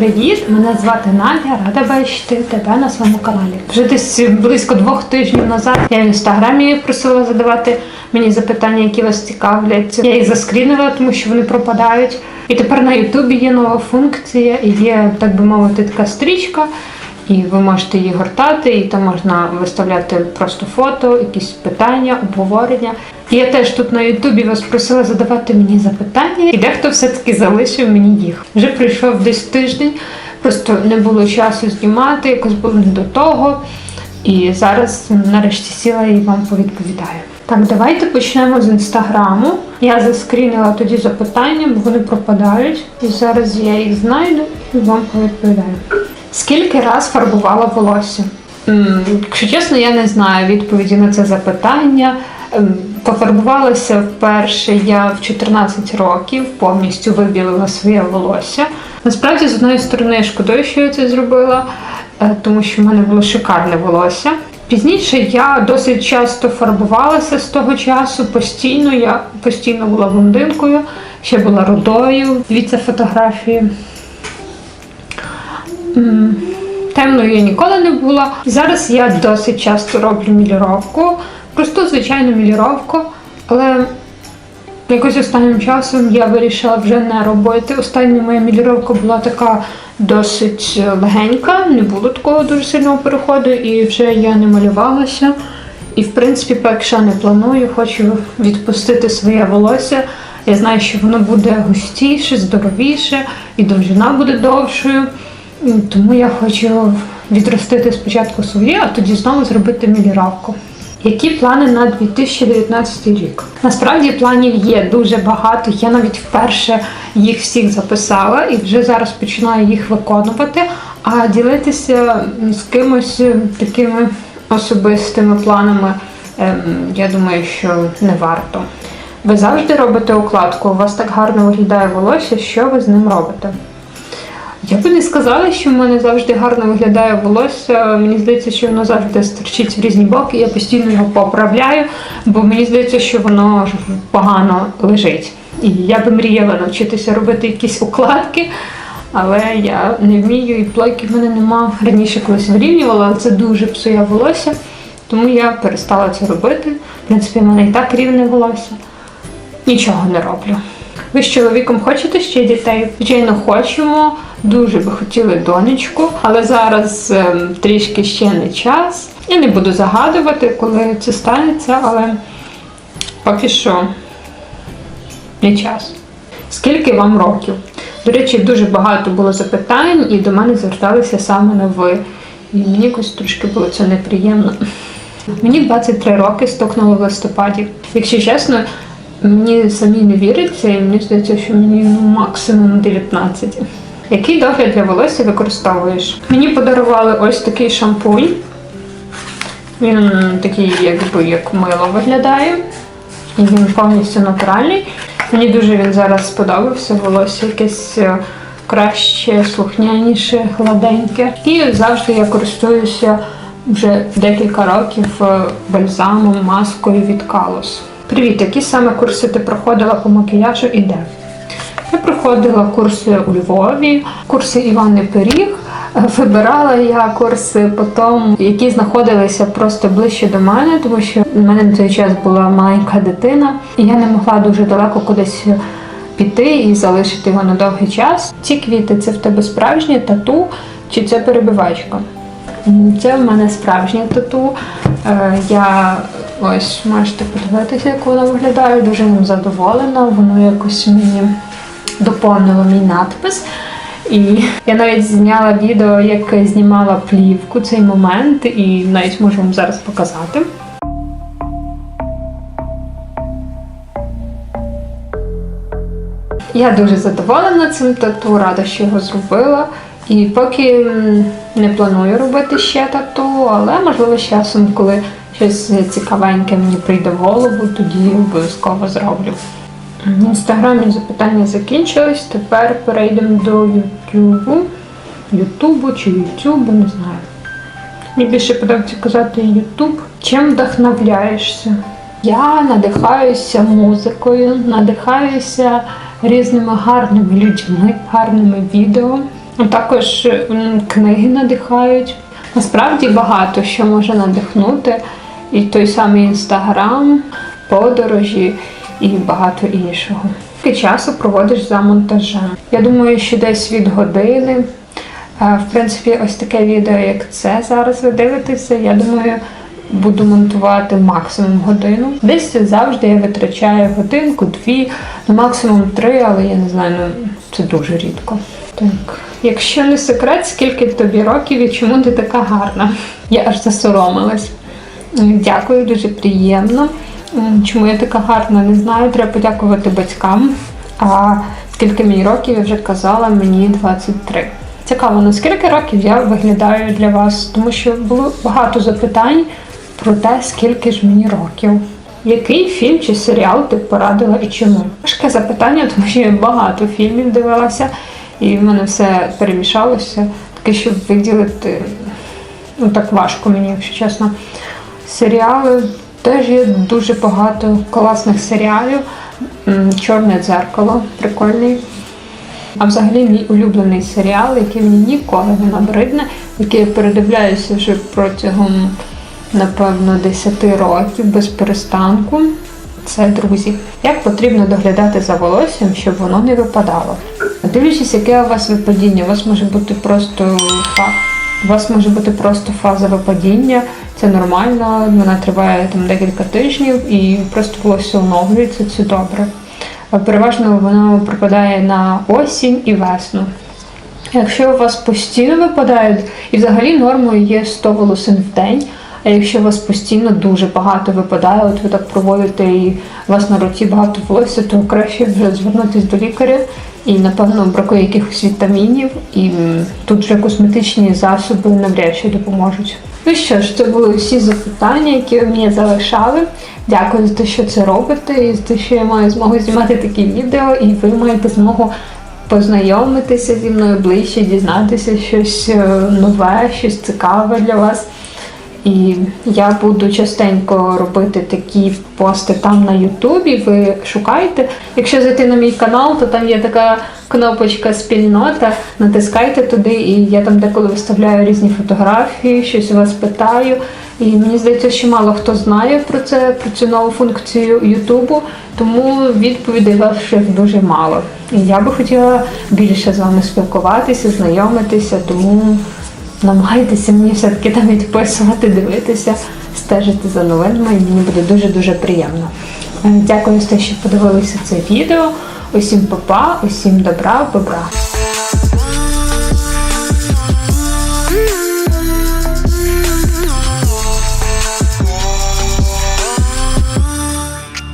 привіт! Мене звати Надя, рада бачити тебе на своєму каналі. Вже десь близько двох тижнів назад я в інстаграмі просила задавати мені запитання, які вас цікавлять. Я їх заскрінила, тому що вони пропадають. І тепер на Ютубі є нова функція, і є, так би мовити, така стрічка. І ви можете її гортати, і там можна виставляти просто фото, якісь питання, обговорення. Я теж тут на Ютубі вас просила задавати мені запитання, і дехто все-таки залишив мені їх. Вже пройшов десь тиждень, просто не було часу знімати, якось було не до того. І зараз нарешті сіла і вам повідповідаю. Так, давайте почнемо з інстаграму. Я заскрінила тоді запитання, бо вони пропадають. І зараз я їх знайду і вам повідповідаю. Скільки раз фарбувала волосся? Якщо чесно, я не знаю відповіді на це запитання. Пофарбувалася вперше я в 14 років, повністю вибілила своє волосся. Насправді, з одної сторони, шкодую, що я це зробила, е, тому що в мене було шикарне волосся. Пізніше я досить часто фарбувалася з того часу. Постійно я постійно була блондинкою, ще була рудою. Дивіться фотографії. Темною я ніколи не була. Зараз я досить часто роблю міліровку, просту звичайну міліровку, але якось останнім часом я вирішила вже не робити. Остання моя міліровка була така досить легенька, не було такого дуже сильного переходу, і вже я не малювалася. І в принципі, поки не планую, хочу відпустити своє волосся. Я знаю, що воно буде густіше, здоровіше, і довжина буде довшою. М, Тому я хочу відростити спочатку своє, а тоді знову зробити міліровку. Які плани на 2019 рік? Насправді планів є дуже багато. Я навіть вперше їх всіх записала і вже зараз починаю їх виконувати. А ділитися з кимось такими особистими планами, ем, я думаю, що не варто. Ви завжди робите укладку, у вас так гарно виглядає волосся, що ви з ним робите? Я би не сказала, що в мене завжди гарно виглядає волосся. Мені здається, що воно завжди стерчить в різні боки. Я постійно його поправляю, бо мені здається, що воно погано лежить. І я би мріяла навчитися робити якісь укладки, але я не вмію, і плойки в мене нема. Раніше колись вирівнювала, але це дуже псує волосся, тому я перестала це робити. В принципі, в мене і так рівне волосся. Нічого не роблю. Ви з чоловіком хочете ще дітей? Звичайно, хочемо. Дуже би хотіли донечку, але зараз ем, трішки ще не час. Я не буду загадувати, коли це станеться, але поки що не час. Скільки вам років? До речі, дуже багато було запитань, і до мене зверталися саме на ви. І мені якось трошки було це неприємно. Мені 23 роки стукнуло в листопаді. Якщо чесно, мені самі не віриться, і мені здається, що мені ну, максимум 19. Який догляд для волосся використовуєш? Мені подарували ось такий шампунь. Він такий, якби як мило виглядає. І він повністю натуральний. Мені дуже він зараз сподобався. Волосся якесь е, краще, слухняніше, гладеньке. І завжди я користуюся вже декілька років е, бальзамом, маскою від Калос. Привіт, які саме курси ти проходила по макіяжу і де? Я проходила курси у Львові, курси Івани Пиріг. Вибирала я курси потім, які знаходилися просто ближче до мене, тому що в мене на той час була маленька дитина, і я не могла дуже далеко кудись піти і залишити його на довгий час. Ці квіти це в тебе справжнє тату чи це перебивачка? Це в мене справжнє тату. Е, Я ось можете подивитися, як воно виглядає. Дуже ним задоволена. Воно якось мені доповнило мій надпис. І я навіть зняла відео, як знімала плівку цей момент, і навіть можу вам зараз показати. Я дуже задоволена цим тату, рада, що його зробила. І поки не планую робити ще тату, але можливо з часом, коли щось цікавеньке мені прийде в голову, тоді обов'язково зроблю. В інстаграмі запитання закінчились. Тепер перейдемо до Ютубу. Ютубу чи Ютубу, не знаю. Мені більше подобається казати Ютуб. Чим вдохновляєшся? Я надихаюся музикою, надихаюся різними гарними людьми, гарними відео. Також книги надихають. Насправді багато що може надихнути. І той самий інстаграм, подорожі і багато іншого. Скільки часу проводиш за монтажем? Я думаю, що десь від години. Е, В принципі, ось таке відео, як це зараз ви дивитеся, я думаю, буду монтувати максимум годину. Десь завжди я витрачаю годинку, дві, ну максимум три, але я не знаю, ну це дуже рідко. Так, якщо не секрет, скільки тобі років і чому ти така гарна? Я аж засоромилась. Дякую, дуже приємно. Чому я така гарна, не знаю. Треба подякувати батькам. А скільки мені років, я вже казала, мені 23. Цікаво, на скільки років я виглядаю для вас, тому що було багато запитань про те, скільки ж мені років. Який фільм чи серіал ти порадила і чому? Важке запитання, тому що я багато фільмів дивилася, і в мене все перемішалося. Таке, щоб виділити, ну так важко мені, якщо чесно. Серіали теж є дуже багато класних серіалів. Чорне дзеркало прикольний. А взагалі мій улюблений серіал, який мені ніколи не набридне, який я передивляюся вже протягом, напевно, 10 років без перестанку. Це друзі. Як потрібно доглядати за волоссям, щоб воно не випадало? Дивлячись, яке у вас випадіння, у вас може бути просто фа- у вас може бути просто фаза випадіння, це нормально, вона триває там декілька тижнів і просто волосся оновлюється, це добре. Переважно воно припадає на осінь і весну. Якщо у вас постійно випадають, і взагалі нормою є 100 волосин в день. А якщо у вас постійно дуже багато випадає, от ви так проводите і у вас на руці багато волосся, то краще вже звернутися до лікаря. І напевно бракує якихось вітамінів, і тут вже косметичні засоби навряд чи допоможуть. Ну що ж, це були всі запитання, які ви мені залишали. Дякую за те, що це робите, і за те, що я маю змогу знімати такі відео, і ви маєте змогу познайомитися зі мною ближче, дізнатися щось е, нове, щось цікаве для вас. І я буду частенько робити такі пости там на Ютубі. Ви шукайте. Якщо зайти на мій канал, то там є така кнопочка спільнота. Натискайте туди, і я там деколи виставляю різні фотографії, щось у вас питаю. І мені здається, що мало хто знає про це, про цю нову функцію Ютубу, тому відповідей ваших дуже мало. І я би хотіла більше з вами спілкуватися, знайомитися, тому намагайтеся мені все-таки там відписувати, дивитися, стежити за новинами, і мені буде дуже-дуже приємно. Е, Дякую за те, що подивилися це відео. Усім па-па, усім добра, бобра.